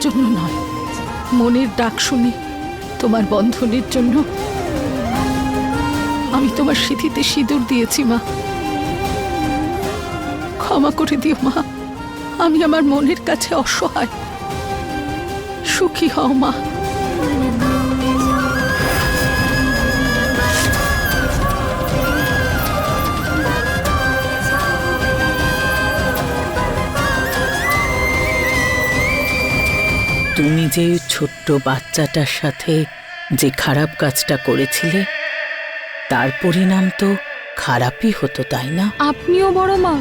জন্য নয়। মনের ডাক শুনি তোমার বন্ধনের জন্য আমি তোমার সিঁথিতে সিঁদুর দিয়েছি, মা। ক্ষমা করে দিও, মা। আমি আমার মনের কাছে অসহায়। সুখী হও, মা। যে ছোট্ট বাচ্চাটার সাথে যে খারাপ কাজটা করেছিলে, তার পরিণাম তো খারাপই হতো, তাই না? আপনিও বড় মা।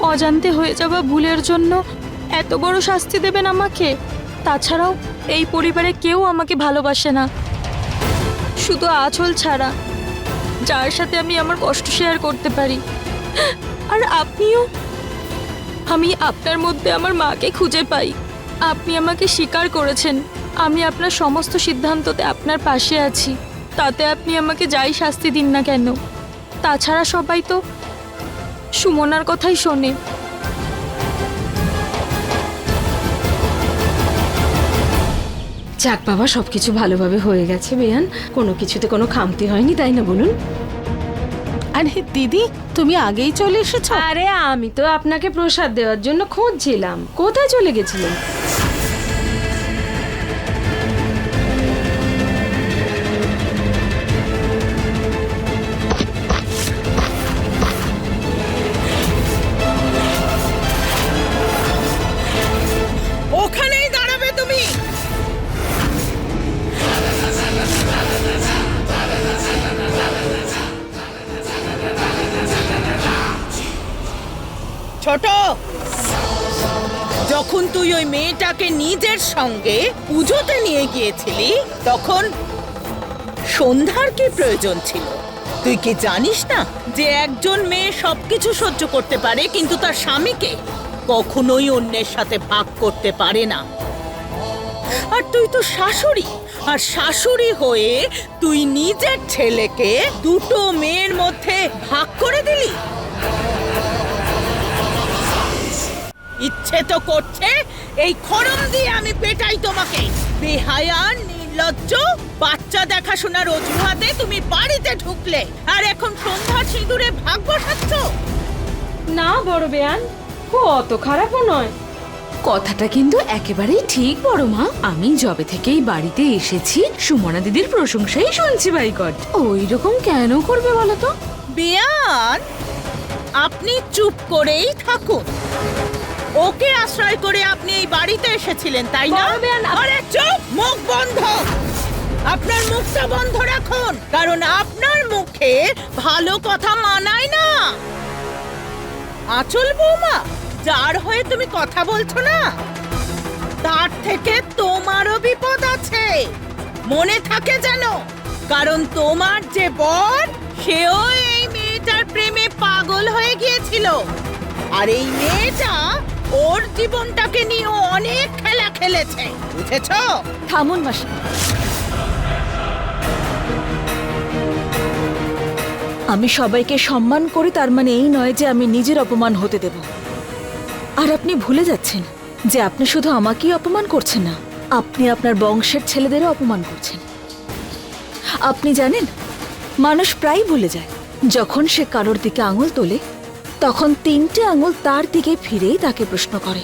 অজান্তে হয়ে যাওয়া ভুলের জন্য এত বড় শাস্তি দেবেন আমাকে। তাছাড়াও এই পরিবারে কেউ আমাকে ভালোবাসে না। শুধু আঁচল ছাড়া, যার সাথে আমি আমার কষ্ট শেয়ার করতে পারি। আর আপনিও? আমি আপনার মধ্যে আমার মাকে খুঁজে পাই। আপনি আমাকে স্বীকার করেছেন। আমি আপনার সমস্ত সিদ্ধান্ততে আপনার পাশে আছি। তাতে আপনি আমাকে যাই শাস্তি দিন না কেন। তাছাড়া সবাই তো সুমনার কথাই শোনে। যাক বাবা সবকিছু ভালোভাবে হয়ে গেছে বেয়ান। কোনো কিছুতে কোনো খামতি হয়নি তাই না বলুন? আরে দিদি তুমি আগেই চলে এসেছ। আরে আমি তো আপনাকে প্রসাদ দেওয়ার জন্য খুঁজছিলাম। কোথায় চলে গেছিলেন মেয়েটাকে নিজের সঙ্গে পুজোতে নিয়ে গিয়েছিলি? তখন সন্ধ্যার কি প্রয়োজন ছিল? তুই কি জানিস না যে একজন মেয়ে সবকিছু সহ্য করতে পারে, কিন্তু তার স্বামীকে কখনোই অন্যের সাথে ভাগ করতে পারে না? আর তুই তো শাশুড়ি, আর শাশুড়ি হয়ে তুই নিজের ছেলেকে দুটো মেয়ের মধ্যে ভাগ করে দিলি? ইচ্ছে তো করছে এই খরম দিয়ে আমি পেটাই তোমাকে। বেহায়া নির্লজ্জ বাচ্চা দেখাশোনার অজুহাতে তুমি বাড়িতে ঢুকলে আর এখন সন্ধ্যা সিঁদুরে ভাগ বসাচ্ছ? না বড় বেয়ান ও অত খারাপও নয়। কথাটা কিন্তু একেবারেই ঠিক বড় মা। আমি যবে থেকেই বাড়িতে এসেছি সুমনা দিদির প্রশংসাই শুনছি বাইকট ওই রকম কেন করবে বলো তো? বেয়ান আপনি চুপ করেই থাকুন। ওকে আশ্রয় করে আপনি এই বাড়িতে এসেছিলেন তাই না? আরে চুপ মুখ বন্ধ। আপনার মুখটা বন্ধ রাখুন কারণ আপনার মুখে ভালো কথা মানায় না। আচল বৌমা যার হয়ে তুমি কথা বলছো না তার থেকে তোমারও বিপদ আছে। মনে থাকে যেন কারণ তোমার যে বর সেও এই মেয়েটার প্রেমে পাগল হয়ে গিয়েছিল। আর এই মেয়েটা ওর জীবনটাকে নিয়ে অনেক খেলা খেলেছে। বুঝেছ? থামুন মাসি। আমি সবাইকে সম্মান করি, তার মানে এই নয় যে আমি নিজের অপমান হতে দেব। আর আপনি ভুলে যাচ্ছেন যে আপনি শুধু আমাকেই অপমান করছেন না, আপনি আপনার বংশের ছেলেদেরও অপমান করছেন। আপনি জানেন, মানুষ প্রায় ভুলে যায়, যখন সে কারোর দিকে আঙুল তোলে তখন তিনটে আঙুল তার দিকে ফিরেই তাকে প্রশ্ন করে।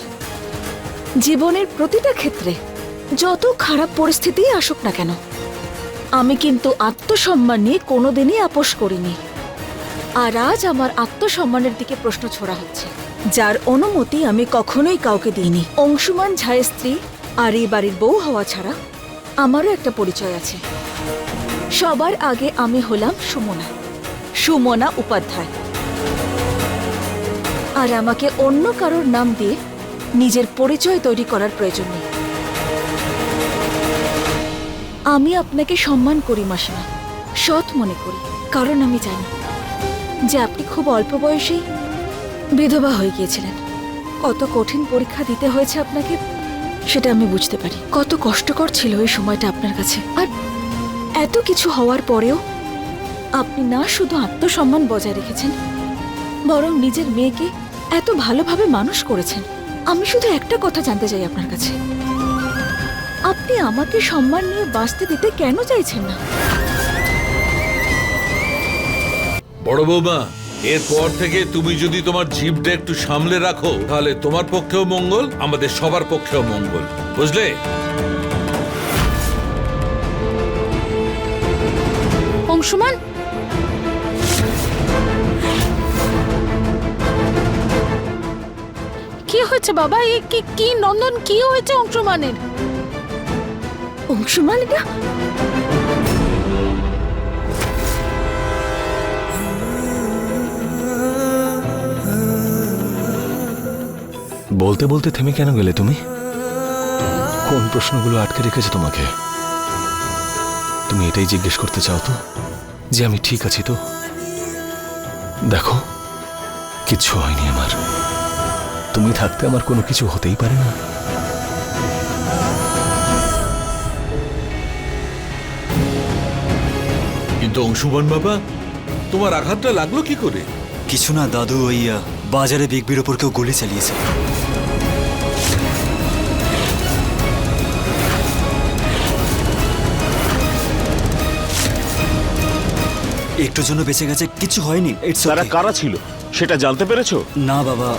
জীবনের প্রতিটা ক্ষেত্রে যত খারাপ পরিস্থিতিই আসুক না কেন, আমি কিন্তু আত্মসম্মান নিয়ে কোনোদিনই আপোষ করিনি। আর আজ আমার আত্মসম্মানের দিকে প্রশ্ন ছোড়া হচ্ছে, যার অনুমতি আমি কখনোই কাউকে দিইনি। অংশুমান ঝায়ের স্ত্রী আর এই বাড়ির বউ হওয়া ছাড়া আমারও একটা পরিচয় আছে। সবার আগে আমি হলাম সুমনা সুমনা উপাধ্যায়। আর আমাকে অন্য কারোর নাম দিয়ে নিজের পরিচয় তৈরি করার প্রয়োজন নেই। আমি আপনাকে সম্মান করি, মাসিমা। সৎ মনে করি, কারণ আমি জানি যে আপনি খুব অল্প বয়সেই বিধবা হয়ে গিয়েছিলেন। কত কঠিন পরীক্ষা দিতে হয়েছে আপনাকে, সেটা আমি বুঝতে পারি। কত কষ্টকর ছিল ওই সময়টা আপনার কাছে। আর এত কিছু হওয়ার পরেও আপনি না শুধু আত্মসম্মান বজায় রেখেছেন, বরং নিজের মেয়েকে এত ভালোভাবে মানুষ করেছেন। আমি শুধু একটা কথা জানতে চাই আপনার কাছে। আপনি আমাকে সম্মান নিয়ে বাঁচতে দিতে কেন চাইছেন না? বড় বৌমা এরপর থেকে তুমি যদি তোমার জীবটা একটু সামলে রাখো তাহলে তোমার পক্ষেও মঙ্গল আমাদের সবার পক্ষেও মঙ্গল। বুঝলে? অংশুমান কি হয়েছে বাবা? এ কি কি নন্দন কি হয়েছে অংশুমানের? অংশুমান এটা বলতে বলতে থেমে কেন গেলে তুমি? কোন প্রশ্নগুলো আটকে রেখেছে তোমাকে? তুমি এটাই জিজ্ঞেস করতে চাও তো যে আমি ঠিক আছি তো? দেখো কিচ্ছু হয়নি আমার। তুমি থাকতে আমার কোনো কিছু হতেই পারে না। কিন্তু অংশুমান বাবা তোমার আঘাতটা লাগল কি করে? কিছু না দাদু ওই আহ, বাজারে বিগবির ওপর কেউ গুলি চালিয়েছে। একটু জন্য বেঁচে গেছে কিছু হয়নি ইটস তারা কারা ছিল? সেটা জানতে পেরেছ? না বাবা।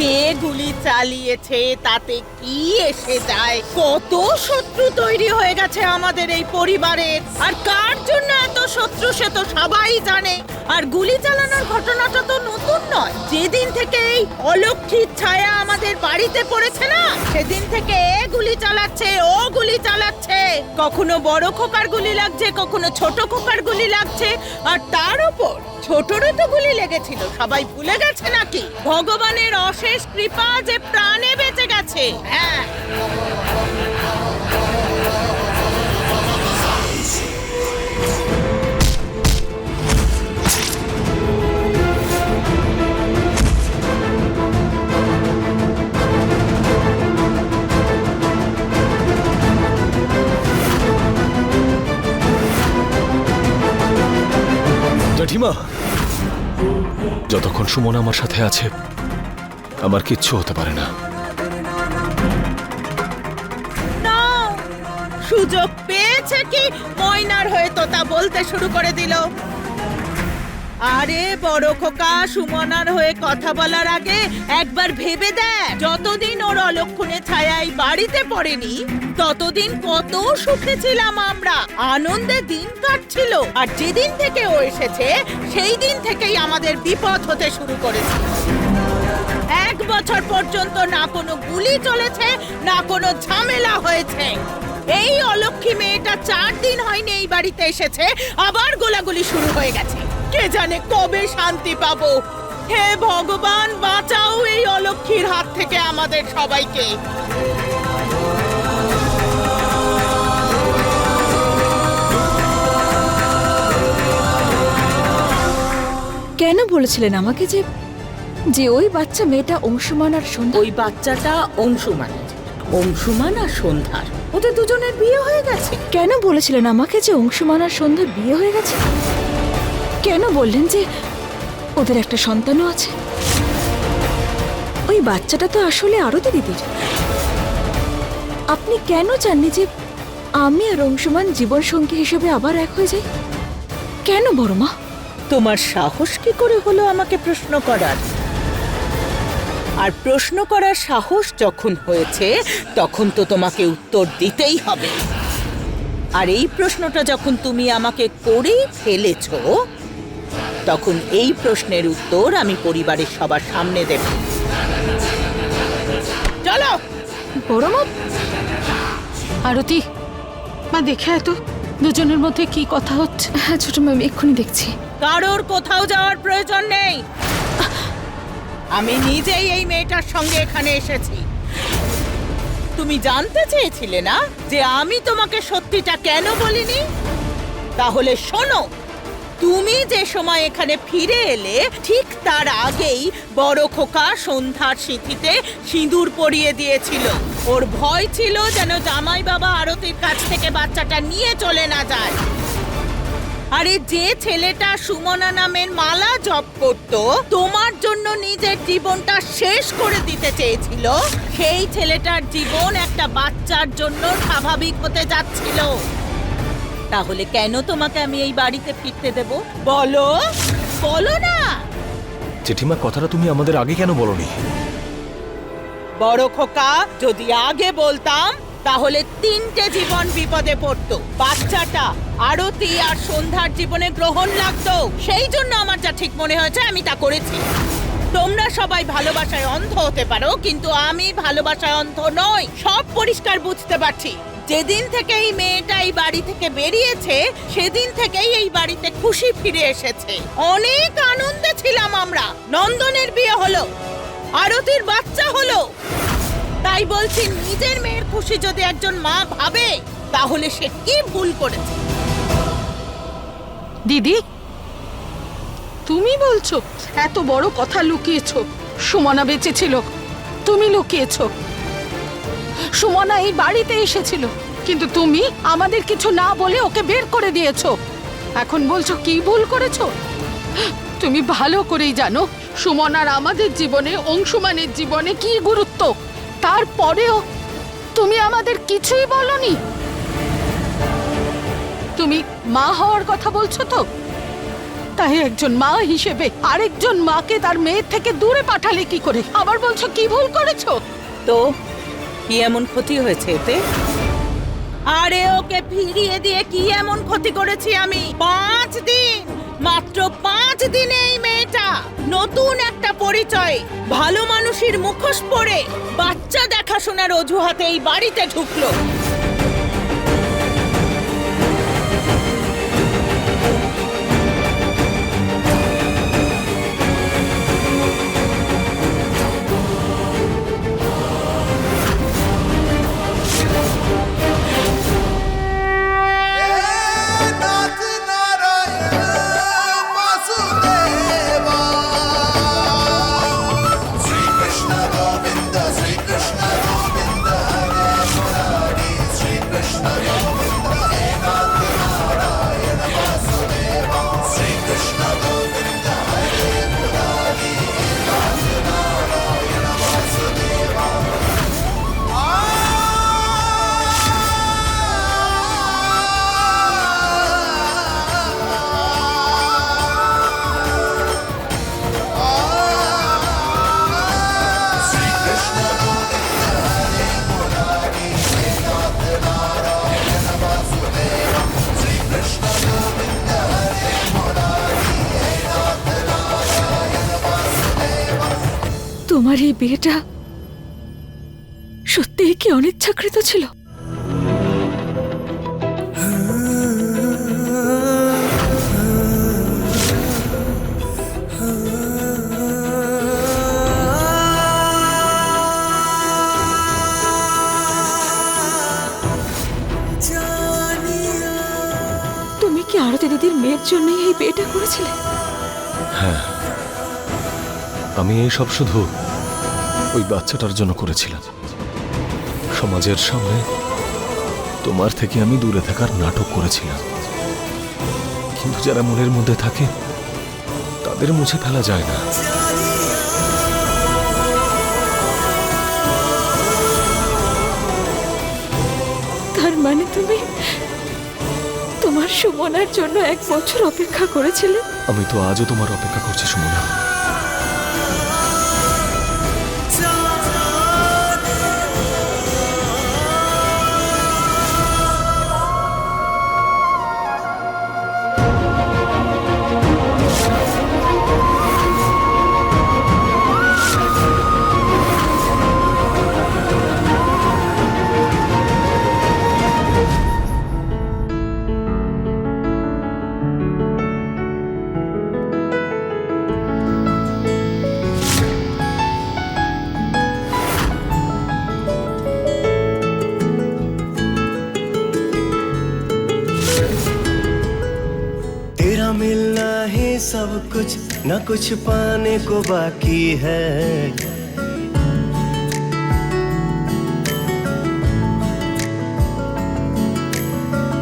কে গুলি চালিয়েছে, তাতে কি এসে যায়? কত শত্রু তৈরি হয়ে গেছে আমাদের এই পরিবারের আর কার জন্য এত শত্রু সে তো সবাই জানে। আর গুলি চালানোর ঘটনাটা তো নতুন নয়। যেদিন থেকে এই অলক্ষীর ছায়া আমাদের বাড়িতে পড়েছে না, সেদিন থেকে এ গুলি চালাচ্ছে, ও গুলি চালাচ্ছে। কখনো বড় খোকার গুলি লাগছে, কখনো ছোট খোকার গুলি লাগছে। আর তার উপর ছোটরও তো গুলি লেগেছিল, সবাই ভুলে গেছে নাকি? ভগবানের অশেষ কৃপা যে প্রাণে বেঁচে গেছে। হ্যাঁ। যতক্ষণ সুমন আমার সাথে আছে আমার কিচ্ছু হতে পারে না। সুযোগ পেয়েছে কি? ময়নার হয়ে তোতা বলতে শুরু করে দিল। আরে, বড় খোকা, সুমনার হয়ে কথা বলার আগে একবার ভেবে দেখ, যতদিন ওর অলক্ষণে ছায়াই বাড়িতে পড়েনি, ততদিন কত সুখে ছিলাম আমরা। আনন্দে দিন কাটছিল, আর যেদিন থেকে ও এসেছে, সেই দিন থেকেই আমাদের বিপদ হতে শুরু করেছে। এক বছর পর্যন্ত না কোনো গুলি চলেছে, না কোনো ঝামেলা হয়েছে। এই অলক্ষী মেয়েটা চার দিন হয়নি এই বাড়িতে এসেছে, আবার গোলাগুলি শুরু হয়ে গেছে। কে জানে কবে শান্তি পাবো? হে ভগবান, বাঁচাও এই অলক্ষীর হাত থেকে আমাদের সবাইকে। কেন বলেছিলেন আমাকে যে যে ওই বাচ্চা মেয়েটা অংশুমান আর সন্ধ্যা? ওই বাচ্চাটা অংশুমানের অংশুমান আর সন্ধ্যার। ওদের দুজনের বিয়ে হয়ে গেছে। কেন বলেছিলেন আমাকে যে অংশুমান আর সন্ধ্যার বিয়ে হয়ে গেছে? কেন বললেন যে ওদের একটা সন্তানও আছে? ওই বাচ্চাটা তো আসলে আরতি দিদির। আপনি কেন চাননি যে আমি আর অংশুমান জীবনসঙ্গী হিসেবে আবার এক হয়ে যাই? কেন বড় মা তোমার সাহস কি করে হলো আমাকে প্রশ্ন করার? আর প্রশ্ন করার সাহস যখন হয়েছে তখন তো তোমাকে উত্তর দিতেই হবে। আর এই প্রশ্নটা যখন তুমি আমাকে করেই ফেলেছো তখন এই প্রশ্নের উত্তর আমি পরিবারের সবার সামনে দেব। চলো! আরতি মা দেখে এত দুজনের মধ্যে কি কথা হচ্ছে? হ্যাঁ ছোট মা আমি এক্ষুনি দেখছি। কারোর কোথাও যাওয়ার প্রয়োজন নেই। আমি নিজেই এই মেয়েটার সঙ্গে এখানে এসেছি। তুমি জানতে চেয়েছিলে না যে আমি তোমাকে সত্যিটা কেন বলিনি? তাহলে শোনো, তুমি যে সময় এখানে ফিরে এলে, ঠিক তার আগেই বড় খোকা সন্ধ্যার সিঁথিতে সিঁদুর পরিয়ে দিয়েছিল। ওর ভয় ছিল যেন জামাই বাবা আরতির কাছ থেকে বাচ্চাটা নিয়ে চলে না যায়। আরে যে ছেলেটা সুমনা নামের মালা জপ করত তোমার জন্য নিজের জীবনটা শেষ করে দিতে চেয়েছিল। সেই ছেলেটার জীবন একটা বাচ্চার জন্য স্বাভাবিক হতে যাচ্ছিল। তাহলে কেন তোমাকে আমি এই বাড়িতে ফিরতে দেব? বলো। বলো না। জেঠিমা কথাটা তুমি আমাদের আগে কেন বলনি? বড় খোকা যদি আগে বলতাম তাহলে তিনটে জীবন বিপদে পড়তো। বাচ্চাটা আরতি আর সন্ধ্যার জীবনে গ্রহণ লাগতো। সেই জন্য আমার যা ঠিক মনে হয়েছে, আমি তা করেছি। তোমরা সবাই ভালোবাসায় অন্ধ হতে পারো, কিন্তু আমি ভালোবাসায় অন্ধ নই। সব পরিষ্কার বুঝতে পারছি। যেদিন থেকে এই মেয়েটা এই বাড়ি থেকে বেরিয়েছে, সেদিন থেকেই এই বাড়িতে খুশি ফিরে এসেছে। অনেক আনন্দে ছিলাম আমরা। নন্দনের বিয়ে হলো। আরতির বাচ্চা হলো। তাই বলছি, নিজের মেয়ের খুশি যদি একজন মা ভাবে, তাহলে সে কি ভুল করেছে? দিদি, তুমি বলছো, এত বড় কথা লুকিয়েছো। সুমনা বেঁচে ছিল তুমি লুকিয়েছো। সুমনা এই বাড়িতে এসেছিল, কিন্তু তুমি আমাদের কিছু না বলে ওকে বের করে দিয়েছ। এখন বলছো, কি ভুল করেছ? তুমি ভালো করেই জানো, সুমনার আমাদের জীবনে, অংশুমানের জীবনে কি গুরুত্ব? তারপরেও তুমি আমাদের কিছুই বলনি। তুমি মা হওয়ার কথা বলছো তো? তাই একজন মা হিসেবে আরেকজন মাকে তার মেয়ের থেকে দূরে পাঠালে কি করে? আবার বলছো কি ভুল করেছ? তো, কি এমন ক্ষতি হয়েছে এতে? আরে ওকে ফিরিয়ে দিয়ে কি এমন ক্ষতি করেছি আমি? পাঁচ দিন। মাত্র পাঁচ দিনে এই মেয়েটা। নতুন একটা পরিচয়। ভালো মানুষের মুখোশ পরে বাচ্চা দেখাশোনার অজুহাতে এই বাড়িতে ঢুকলো। বিয়েটা সত্যিই কি অনিচ্ছাকৃত ছিল? তুমি কি আরতি দিদির মেয়ের জন্যই এই বিয়েটা করেছিলে? হ্যাঁ। আমি এই সব শুধু ওই বাচ্চাটার জন্য করেছিলাম সমাজের সামনে তোমার থেকে আমি দূরে থাকার নাটক করেছিলাম। কিন্তু যারা মনের মধ্যে থাকে তাদের মুছে ফেলা যায় না। তার মানে তুমি তোমার সুমনার জন্য এক বছর অপেক্ষা করেছিলে? আমি তো আজও তোমার অপেক্ষা করছি সুমনা। सब कुछ, न कुछ पाने को बाकी है।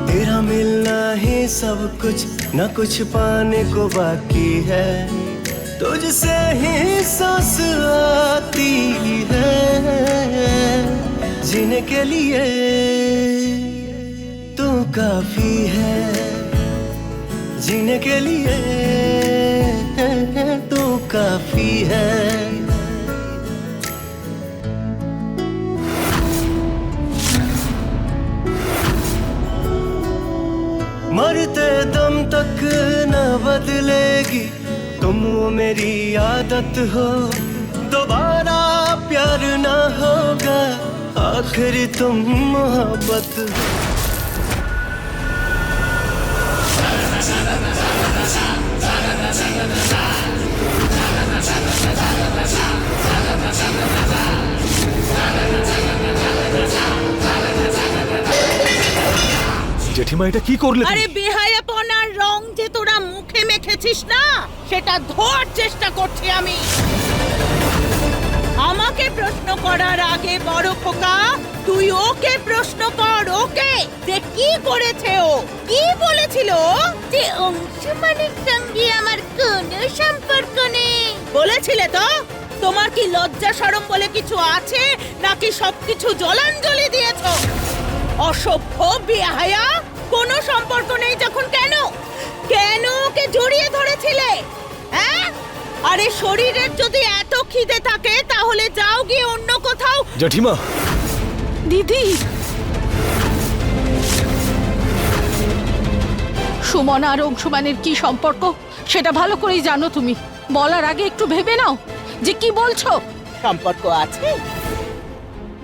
तेरा मिलना ही सब कुछ, न कुछ पाने को बाकी है। तुझसे ही सांस आती है, जीने के लिए तू काफ़ी है। जीने के लिए तो काफ़ी है। मरते दम तक न बदलेगी तुम वो मेरी आदत हो। दोबारा प्यार ना होगा, आखिर तुम मोहब्बत জেঠিমা এটা কি করলে আরে বেহায়াপনার রং যে তোরা মুখে মেখেছিস না সেটা ধোয়ার চেষ্টা করছি আমি। আমাকে প্রশ্ন করার আগে বড় খোকা তুই ওকে প্রশ্ন কর ওকে যে কি করেছে ও? কি বলেছিল যে অংশমানের সঙ্গে আমার কোনো সম্পর্ক নেই। বলেছিলে তো? তোমার কি লজ্জা শরম বলে কিছু আছে নাকি সবকিছু জলাঞ্জলি দিয়েছ? অসভ্য বেহায়া কোনো সম্পর্ক নেই যখন কেন? কেন ওকে জড়িয়ে ধরেছিলে? হ্যাঁ? আরে শরীরের যদি এত খিদে থাকে তাহলে যাও গিয়ে অন্য কোথাও। জেঠিমা। দিদি। সুমন আর অংশুমানের কি সম্পর্ক? সেটা ভালো করেই জানো তুমি। বলার আগে একটু ভেবে নাও যে কি বলছো। সম্পর্ক আছে?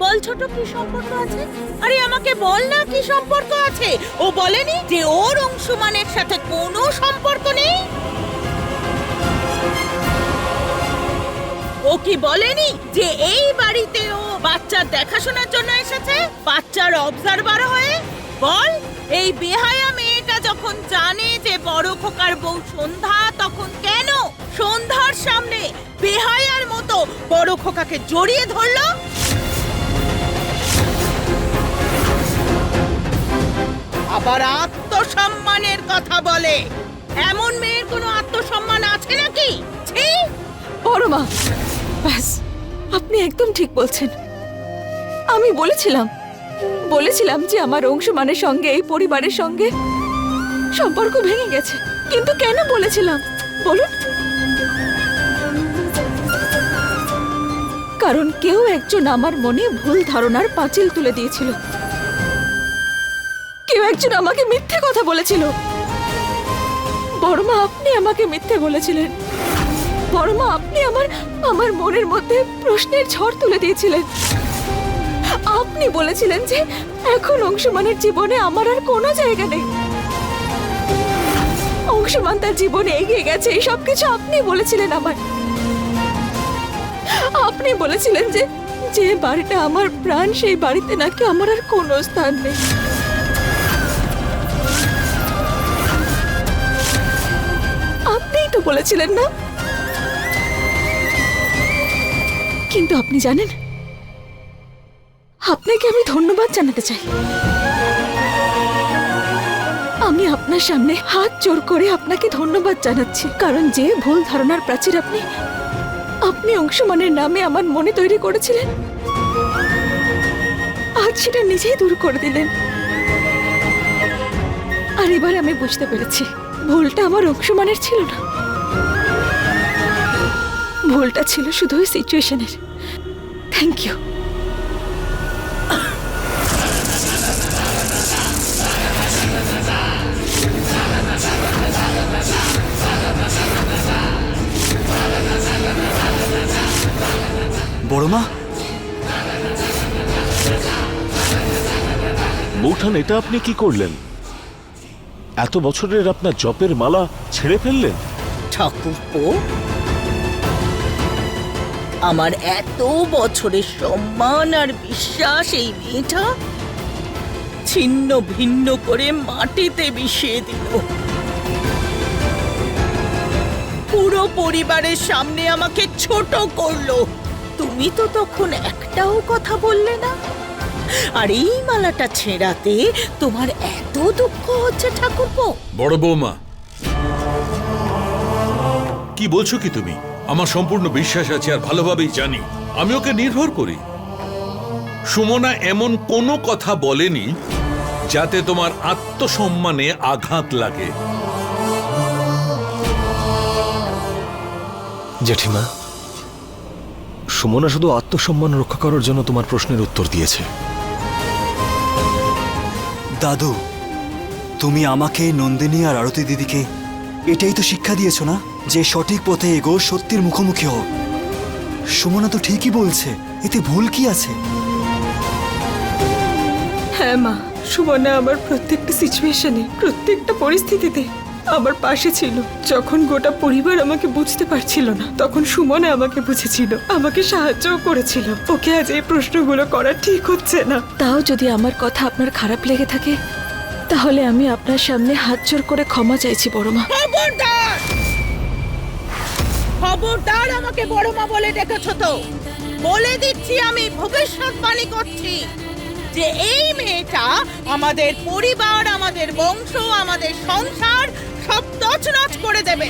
বল ছোট, কি সম্পর্ক আছে? আরে, আমাকে বল না কি সম্পর্ক আছে। ও বলেনি যে ওর অংশমানের সাথে কোনো সম্পর্ক নেই। ও কি বলেনি যে এই বাড়িতে ও বাচ্চার দেখাশোনার জন্য এসেছে? বাচ্চার অবজারভার হয়ে? বল, এই বেহায়া মেয়েটা যখন জানে যে বড় খোকার বউ সন্ধ্যা, তখন কেন সন্ধ্যার সামনে বেহায়ার মতো বড় খোকাকে জড়িয়ে ধরলো? আবার আত্মসম্মানের কথা বলে। এমন মেয়ের কোনো আত্মসম্মান আছে নাকি? ছি! বড় মা, ব্যাস, আপনি একদম ঠিক বলছেন। আমি বলেছিলাম বলেছিলাম যে আমার অংশমানের সঙ্গে, এই পরিবারের সঙ্গে সম্পর্ক ভেঙে গেছে। কিন্তু কেন বলেছিলাম? বলুন। কারণ কেউ একজন আমার মনে ভুল ধারণার পাঁচিল তুলে দিয়েছিল। একজন আমাকে মিথ্যে কথা বলেছিল। বড়মা, আপনি আমাকে মিথ্যে বলেছিলেন। বড়মা, আপনি আমার আমার মনের মধ্যে প্রশ্নের ঝড় তুলে দিয়েছিলেন। আপনি বলেছিলেন যে এখন অংশমানের জীবনে আমার আর কোনো জায়গা নেই। অংশমান তার জীবনে এগিয়ে গেছে, এই সব কিছু আপনি বলেছিলেন আমার। আপনি বলেছিলেন যে যে বাড়িটা আমার প্রাণ, সেই বাড়িতে নাকি আমার আর কোনো স্থান নেই। বলেছিলেন না? কিন্তু আপনি জানেন, আপনাকে আমি ধন্যবাদ জানাতে চাই। আমি আপনার সামনে হাত জোর করে আপনাকে ধন্যবাদ জানাচ্ছি, কারণ যে ভুল ধারণার প্রাচীর আপনি আপনি অংশমানের নামে আমার মনে তৈরি করেছিলেন, আজ সেটা নিজেই দূর করে দিলেন। আর এবার আমি বুঝতে পেরেছি, ভুলটা আমার অংশমানের ছিল না। ভুলটা ছিল শুধু ওই সিচুয়েশনের। থ্যাংক ইউ বড় মা বৌঠান এটা আপনি কি করলেন? এত বছরের আপনার জপের মালা ছেড়ে ফেললেন? ঠাকুরপো আমার এত বছরের সম্মান আর বিশ্বাস এই মেয়েটা ছিন্ন ভিন্ন করে মাটিতে মিশিয়ে দিল। পুরো পরিবারের সামনে আমাকে ছোট করল। তুমি তো তখন একটাও কথা বললে না। আর এই মালাটা ছেঁড়াতে তোমার এত দুঃখ হচ্ছে ঠাকুরপো। বড় বৌমা। কি বলছো কি তুমি? আমার সম্পূর্ণ বিশ্বাস আছে আর ভালোভাবেই জানি। আমি ওকে নির্ভর করি। সুমনা এমন কোনো কথা বলেনি যাতে তোমার আত্মসম্মানে আঘাত লাগে। জেঠিমা সুমনা শুধু আত্মসম্মান রক্ষা করার জন্য তোমার প্রশ্নের উত্তর দিয়েছে। দাদু তুমি আমাকে নন্দিনী আর আরতি দিদিকে এটাই তো শিক্ষা দিয়েছ না? যে সঠিক পথে এগো সত্যির মুখোমুখি হোক সুমনা তো ঠিকই বলছে এতে ভুল কি আছে? হ্যাঁ মা সুমনা আমার প্রত্যেকটা সিচুয়েশনে প্রত্যেকটা পরিস্থিতিতে আমার পাশে ছিল। যখন গোটা পরিবার আমাকে বুঝতে পারছিল না তখন সুমনা আমাকে বুঝেছিল আমাকে সাহায্যও করেছিল। ওকে আজ এই প্রশ্নগুলো করা ঠিক হচ্ছে না। তাও যদি আমার কথা আপনার খারাপ লেগে থাকে তাহলে আমি আপনার সামনে হাত জোর করে ক্ষমা চাইছি বড় মা। খবরদার আমাকে বড় মা বলে ডেকেছ তো। বলে দিচ্ছি আমি, ভবিষ্যৎবাণী করছি যে এই মেয়েটা আমাদের পরিবার, আমাদের বংশ, আমাদের সংসার সব তছনছ করে দেবে।